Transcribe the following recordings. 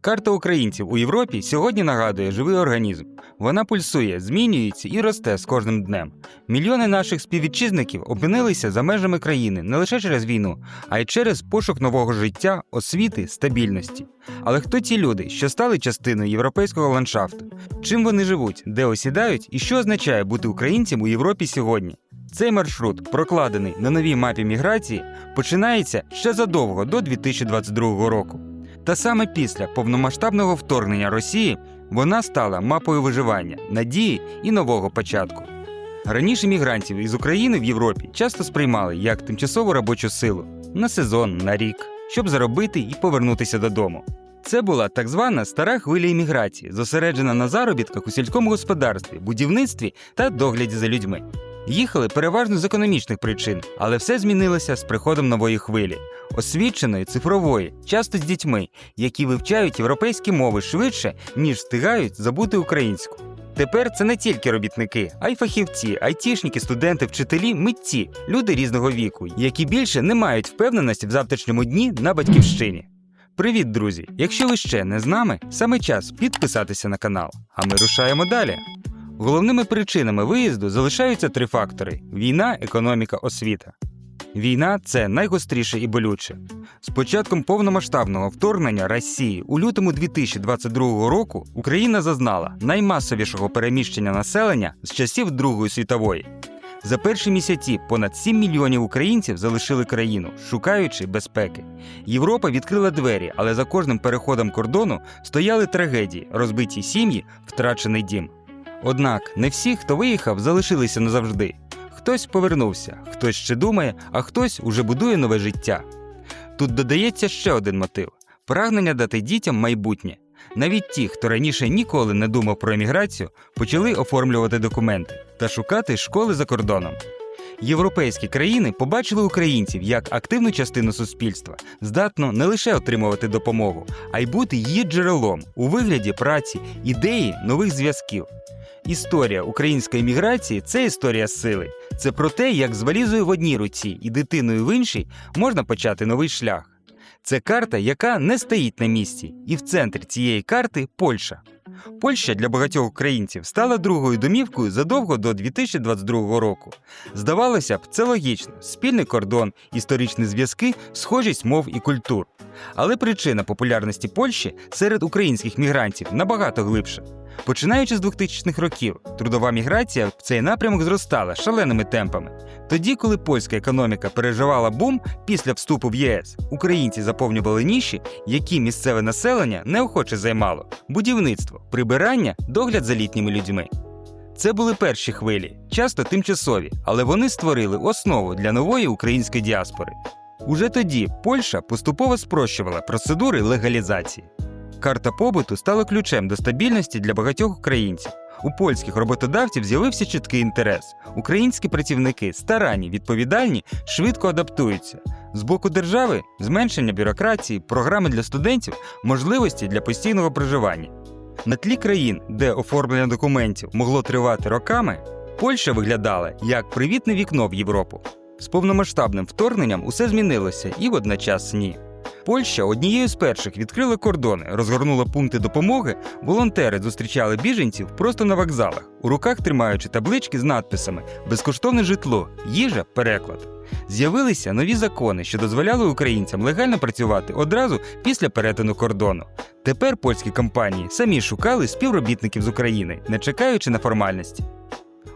Карта українців у Європі сьогодні нагадує живий організм. Вона пульсує, змінюється і росте з кожним днем. Мільйони наших співвітчизників опинилися за межами країни не лише через війну, а й через пошук нового життя, освіти, стабільності. Але хто ці люди, що стали частиною європейського ландшафту? Чим вони живуть, де осідають і що означає бути українцем у Європі сьогодні? Цей маршрут, прокладений на новій мапі міграції, починається ще задовго до 2022 року. Та саме після повномасштабного вторгнення Росії вона стала мапою виживання, надії і нового початку. Раніше мігрантів із України в Європі часто сприймали як тимчасову робочу силу на сезон, на рік, щоб заробити і повернутися додому. Це була так звана стара хвиля імміграції, зосереджена на заробітках у сільському господарстві, будівництві та догляді за людьми. Їхали переважно з економічних причин, але все змінилося з приходом нової хвилі, освіченої, цифрової, часто з дітьми, які вивчають європейські мови швидше, ніж встигають забути українську. Тепер це не тільки робітники, а й фахівці, айтішники, студенти, вчителі, митці, люди різного віку, які більше не мають впевненості в завтрашньому дні на батьківщині. Привіт, друзі! Якщо ви ще не з нами, саме час підписатися на канал. А ми рушаємо далі. Головними причинами виїзду залишаються три фактори: війна, економіка, освіта. Війна це найгостріше і болюче. З початком повномасштабного вторгнення Росії у лютому 2022 року Україна зазнала наймасовішого переміщення населення з часів Другої світової. За перші місяці понад 7 мільйонів українців залишили країну, шукаючи безпеки. Європа відкрила двері, але за кожним переходом кордону стояли трагедії, розбиті сім'ї, втрачений дім. Однак не всі, хто виїхав, залишилися назавжди. Хтось повернувся, хтось ще думає, а хтось уже будує нове життя. Тут додається ще один мотив прагнення дати дітям майбутнє. Навіть ті, хто раніше ніколи не думав про еміграцію, почали оформлювати документи та шукати школи за кордоном. Європейські країни побачили українців як активну частину суспільства, здатну не лише отримувати допомогу, а й бути її джерелом у вигляді праці, ідеї нових зв'язків. Історія української міграції це історія сили. Це про те, як з валізою в одній руці і дитиною в іншій можна почати новий шлях. Це карта, яка не стоїть на місці, і в центрі цієї карти Польща. Польща для багатьох українців стала другою домівкою задовго до 2022 року. Здавалося б, це логічно: спільний кордон, історичні зв'язки, схожість мов і культур. Але причина популярності Польщі серед українських мігрантів набагато глибша. Починаючи з 2000-х років, трудова міграція в цей напрямок зростала шаленими темпами. Тоді, коли польська економіка переживала бум після вступу в ЄС, українці заповнювали ніші, які місцеве населення неохоче займало: будівництво, прибирання, догляд за літніми людьми. Це були перші хвилі, часто тимчасові, але вони створили основу для нової української діаспори. Уже тоді Польща поступово спрощувала процедури легалізації. Карта побуту стала ключем до стабільності для багатьох українців. У польських роботодавців з'явився чіткий інтерес. Українські працівники старанні, відповідальні, швидко адаптуються. З боку держави зменшення бюрократії, програми для студентів, можливості для постійного проживання. На тлі країн, де оформлення документів могло тривати роками, Польща виглядала як привітне вікно в Європу. З повномасштабним вторгненням усе змінилося і водночас ні. Польща однією з перших відкрила кордони, розгорнула пункти допомоги. Волонтери зустрічали біженців просто на вокзалах, у руках тримаючи таблички з надписами Безкоштовне житло, їжа, переклад. З'явилися нові закони, що дозволяли українцям легально працювати одразу після перетину кордону. Тепер польські компанії самі шукали співробітників з України, не чекаючи на формальності.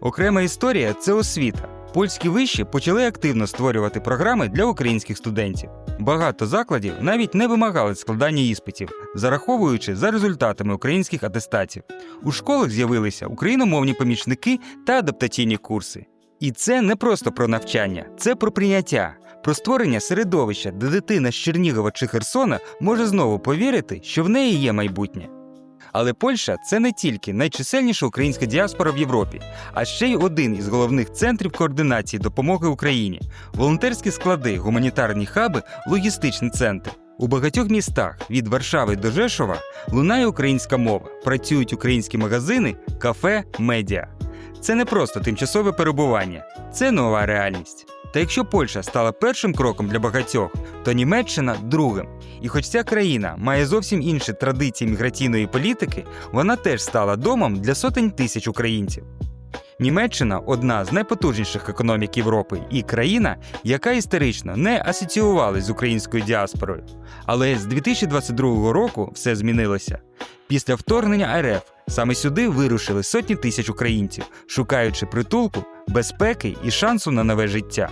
Окрема історія це освіта. Польські виші почали активно створювати програми для українських студентів. Багато закладів навіть не вимагали складання іспитів, зараховуючи за результатами українських атестатів. У школах з'явилися україномовні помічники та адаптаційні курси. І це не просто про навчання, це про прийняття, про створення середовища, де дитина з Чернігова чи Херсона може знову повірити, що в неї є майбутнє. Але Польща це не тільки найчисельніша українська діаспора в Європі, а ще й один із головних центрів координації допомоги Україні, волонтерські склади, гуманітарні хаби, логістичні центри. У багатьох містах від Варшави до Жешова лунає українська мова, працюють українські магазини, кафе, медіа. Це не просто тимчасове перебування, це нова реальність. Та якщо Польща стала першим кроком для багатьох, то Німеччина другим. І хоч ця країна має зовсім інші традиції міграційної політики, вона теж стала домом для сотень тисяч українців. Німеччина одна з найпотужніших економік Європи і країна, яка історично не асоціювалась з українською діаспорою. Але з 2022 року все змінилося. Після вторгнення РФ саме сюди вирушили сотні тисяч українців, шукаючи притулку, безпеки і шансу на нове життя.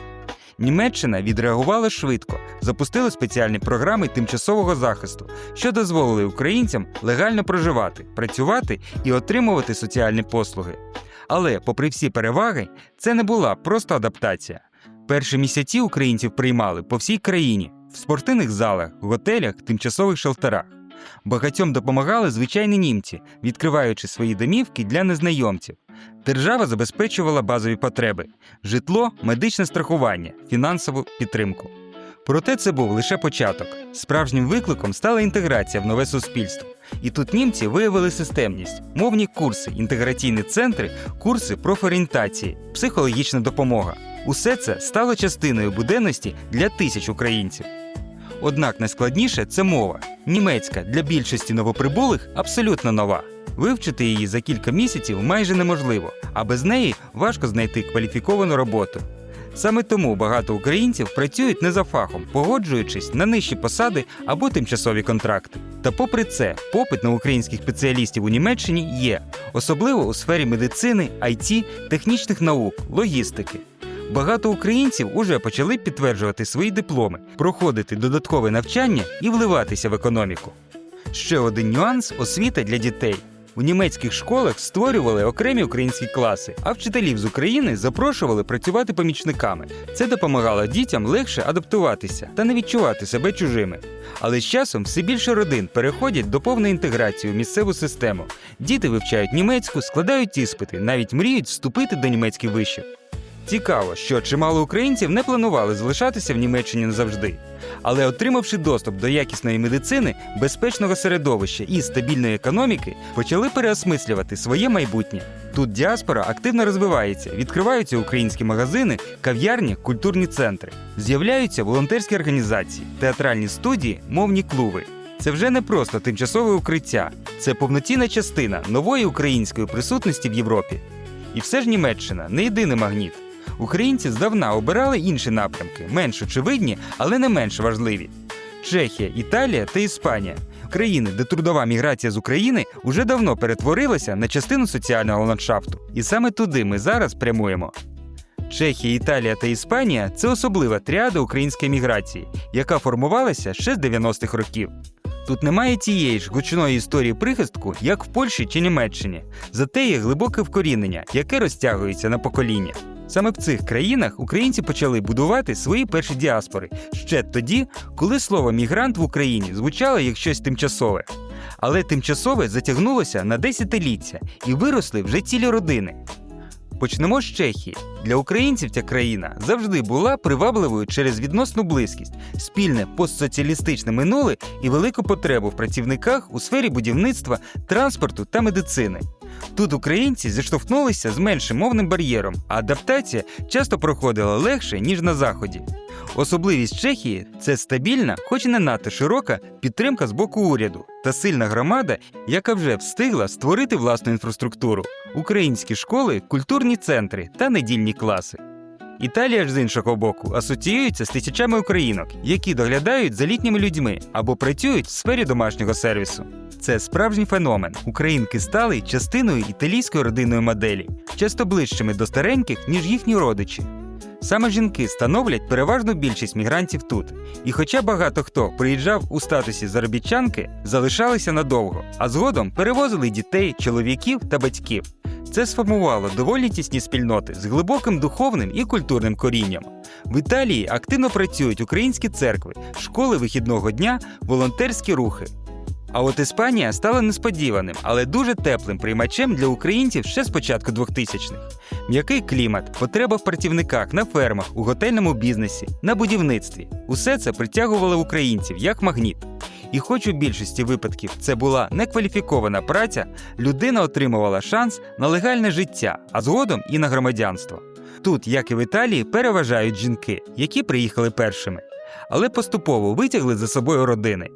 Німеччина відреагувала швидко, запустили спеціальні програми тимчасового захисту, що дозволили українцям легально проживати, працювати і отримувати соціальні послуги. Але, попри всі переваги, це не була просто адаптація. Перші місяці українців приймали по всій країні в спортивних залах, готелях, тимчасових шелтерах. Багатьом допомагали звичайні німці, відкриваючи свої домівки для незнайомців. Держава забезпечувала базові потреби: житло, медичне страхування, фінансову підтримку. Проте це був лише початок. Справжнім викликом стала інтеграція в нове суспільство. І тут німці виявили системність, мовні курси, інтеграційні центри, курси профорієнтації, психологічна допомога. Усе це стало частиною буденності для тисяч українців. Однак найскладніше це мова. Німецька для більшості новоприбулих абсолютно нова. Вивчити її за кілька місяців майже неможливо, а без неї важко знайти кваліфіковану роботу. Саме тому багато українців працюють не за фахом, погоджуючись на нижчі посади або тимчасові контракти. Та попри це, попит на українських спеціалістів у Німеччині є, особливо у сфері медицини, IT, технічних наук, логістики. Багато українців уже почали підтверджувати свої дипломи, проходити додаткове навчання і вливатися в економіку. Ще один нюанс освіта для дітей. У німецьких школах створювали окремі українські класи, а вчителів з України запрошували працювати помічниками. Це допомагало дітям легше адаптуватися та не відчувати себе чужими. Але з часом все більше родин переходять до повної інтеграції в місцеву систему. Діти вивчають німецьку, складають іспити, навіть мріють вступити до німецьких вишів. Цікаво, що чимало українців не планували залишатися в Німеччині назавжди. Але отримавши доступ до якісної медицини, безпечного середовища і стабільної економіки, почали переосмислювати своє майбутнє. Тут діаспора активно розвивається, відкриваються українські магазини, кав'ярні, культурні центри, з'являються волонтерські організації, театральні студії, мовні клуби. Це вже не просто тимчасове укриття, це повноцінна частина нової української присутності в Європі. І все ж Німеччина не єдиний магніт. Українці здавна обирали інші напрямки, менш очевидні, але не менш важливі. Чехія, Італія та Іспанія країни, де трудова міграція з України уже давно перетворилася на частину соціального ландшафту. І саме туди ми зараз прямуємо. Чехія, Італія та Іспанія це особлива тріада української міграції, яка формувалася ще з 90-х років. Тут немає тієї ж гучної історії прихистку, як в Польщі чи Німеччині, зате є глибоке вкорінення, яке розтягується на покоління. Саме в цих країнах українці почали будувати свої перші діаспори ще тоді, коли слово мігрант в Україні звучало як щось тимчасове. Але тимчасове затягнулося на десятиліття і виросли вже цілі родини. Почнемо з Чехії. Для українців ця країна завжди була привабливою через відносну близькість, спільне постсоціалістичне минуле і велику потребу в працівниках у сфері будівництва, транспорту та медицини. Тут українці зіштовхнулися з меншим мовним бар'єром, а адаптація часто проходила легше, ніж на заході. Особливість Чехії це стабільна, хоч і не надто широка підтримка з боку уряду та сильна громада, яка вже встигла створити власну інфраструктуру, українські школи, культурні центри та недільні класи. Італія ж з іншого боку асоціюється з тисячами українок, які доглядають за літніми людьми або працюють в сфері домашнього сервісу. Це справжній феномен. Українки стали частиною італійської родинної моделі, часто ближчими до стареньких, ніж їхні родичі. Саме жінки становлять переважну більшість мігрантів тут. І хоча багато хто приїжджав у статусі заробітчанки, залишалися надовго, а згодом перевозили дітей, чоловіків та батьків. Це сформувало доволі тісні спільноти з глибоким духовним і культурним корінням. В Італії активно працюють українські церкви, школи вихідного дня, волонтерські рухи. А от Іспанія стала несподіваним, але дуже теплим приймачем для українців ще з початку 2000-х. М'який клімат, потреба в працівниках на фермах, у готельному бізнесі, на будівництві усе це притягувало українців як магніт. І хоч у більшості випадків це була некваліфікована праця, людина отримувала шанс на легальне життя, а згодом і на громадянство. Тут, як і в Італії, переважають жінки, які приїхали першими, але поступово витягли за собою родини.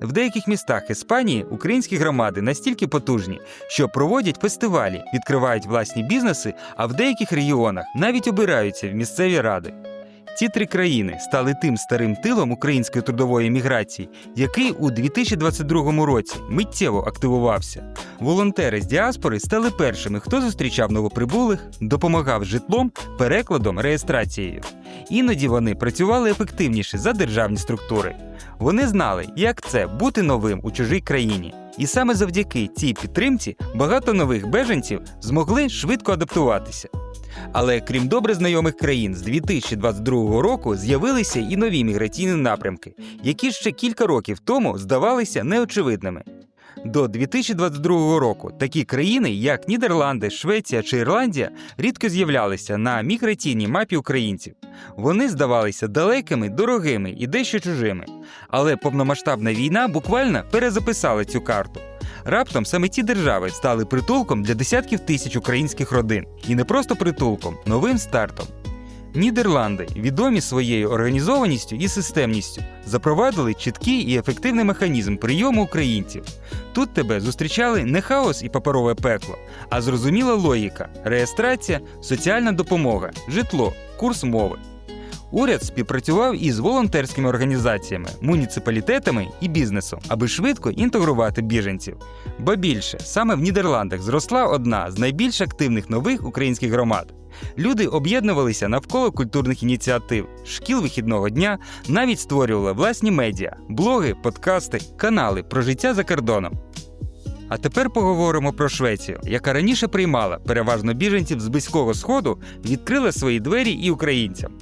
В деяких містах Іспанії українські громади настільки потужні, що проводять фестивалі, відкривають власні бізнеси, а в деяких регіонах навіть обираються в місцеві ради. Ці три країни стали тим старим тилом української трудової міграції, який у 2022 році миттєво активувався. Волонтери з діаспори стали першими, хто зустрічав новоприбулих, допомагав житлом, перекладом, реєстрацією. Іноді вони працювали ефективніше за державні структури. Вони знали, як це бути новим у чужій країні. І саме завдяки цій підтримці багато нових беженців змогли швидко адаптуватися. Але крім добре знайомих країн, з 2022 року з'явилися і нові міграційні напрямки, які ще кілька років тому здавалися неочевидними. До 2022 року такі країни, як Нідерланди, Швеція чи Ірландія, рідко з'являлися на міграційній мапі українців. Вони здавалися далекими, дорогими і дещо чужими. Але повномасштабна війна буквально перезаписала цю карту. Раптом саме ці держави стали притулком для десятків тисяч українських родин, і не просто притулком, новим стартом. Нідерланди, відомі своєю організованістю і системністю, запровадили чіткий і ефективний механізм прийому українців. Тут тебе зустрічали не хаос і паперове пекло, а зрозуміла логіка, реєстрація, соціальна допомога, житло, курс мови. Уряд співпрацював із волонтерськими організаціями, муніципалітетами і бізнесом, аби швидко інтегрувати біженців. Ба більше, саме в Нідерландах зросла одна з найбільш активних нових українських громад. Люди об'єднувалися навколо культурних ініціатив, шкіл вихідного дня, навіть створювали власні медіа, блоги, подкасти, канали про життя за кордоном. А тепер поговоримо про Швецію, яка раніше приймала переважно біженців з близького сходу, відкрила свої двері і українцям.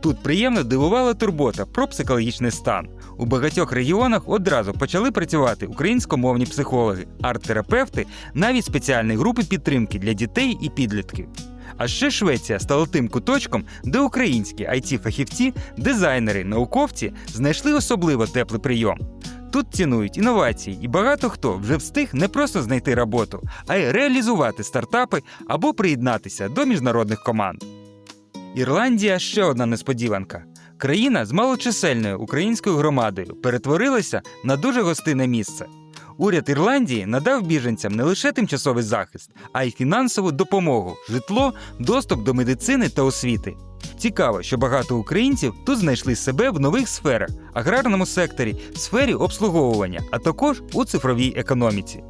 Тут приємно дивувала турбота про психологічний стан. У багатьох регіонах одразу почали працювати українськомовні психологи, арт-терапевти, навіть спеціальні групи підтримки для дітей і підлітків. А ще Швеція стала тим куточком, де українські it фахівці дизайнери, науковці знайшли особливо теплий прийом. Тут цінують інновації, і багато хто вже встиг не просто знайти роботу, а й реалізувати стартапи або приєднатися до міжнародних команд. Ірландія ще одна несподіванка. Країна з малочисельною українською громадою перетворилася на дуже гостинне місце. Уряд Ірландії надав біженцям не лише тимчасовий захист, а й фінансову допомогу, житло, доступ до медицини та освіти. Цікаво, що багато українців тут знайшли себе в нових сферах аграрному секторі, сфері обслуговування, а також у цифровій економіці.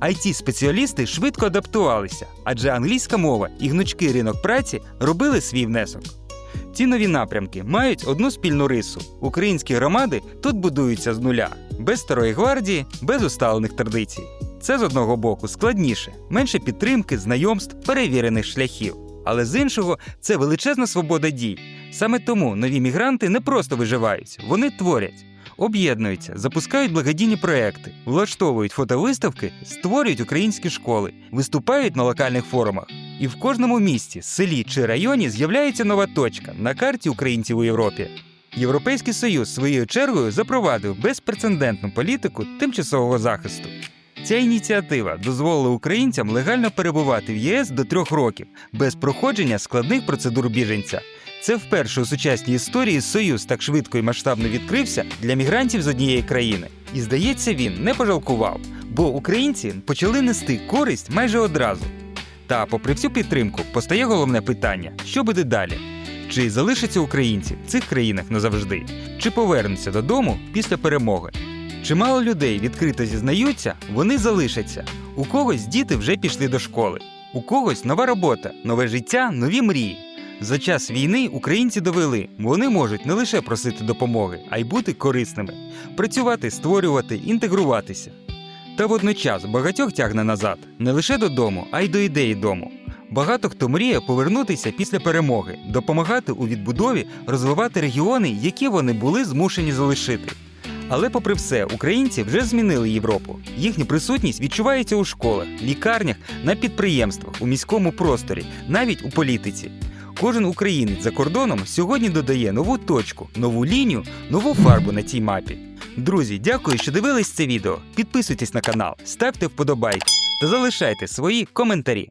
it спеціалісти швидко адаптувалися, адже англійська мова і гнучкий ринок праці робили свій внесок. Ці нові напрямки мають одну спільну рису: українські громади тут будуються з нуля, без старої гвардії, без усталених традицій. Це з одного боку складніше, менше підтримки, знайомств, перевірених шляхів. Але з іншого, це величезна свобода дій. Саме тому нові мігранти не просто виживають, вони творять, об'єднуються, запускають благодійні проекти, влаштовують фотовиставки, створюють українські школи, виступають на локальних форумах. І в кожному місті, селі чи районі з'являється нова точка на карті українців у Європі. Європейський Союз своєю чергою запровадив безпрецедентну політику тимчасового захисту. Ця ініціатива дозволила українцям легально перебувати в ЄС до трьох років без проходження складних процедур біженця. Це вперше у сучасній історії Союз так швидко і масштабно відкрився для мігрантів з однієї країни. І здається, він не пожалкував, бо українці почали нести користь майже одразу. Та, попри всю підтримку, постає головне питання: що буде далі? Чи залишаться українці в цих країнах назавжди, чи повернуться додому після перемоги? Чимало людей відкрито зізнаються, вони залишаться. У когось діти вже пішли до школи, у когось нова робота, нове життя, нові мрії. За час війни українці довели, вони можуть не лише просити допомоги, а й бути корисними, працювати, створювати, інтегруватися. Та водночас багатьох тягне назад не лише додому, а й до ідеї дому. Багато хто мріє повернутися після перемоги, допомагати у відбудові, розвивати регіони, які вони були змушені залишити. Але, попри все, українці вже змінили Європу. Їхня присутність відчувається у школах, лікарнях, на підприємствах, у міському просторі, навіть у політиці. Кожен українець за кордоном сьогодні додає нову точку, нову лінію, нову фарбу на цій мапі. Друзі, дякую, що дивились це відео. Підписуйтесь на канал, ставте вподобайки та залишайте свої коментарі.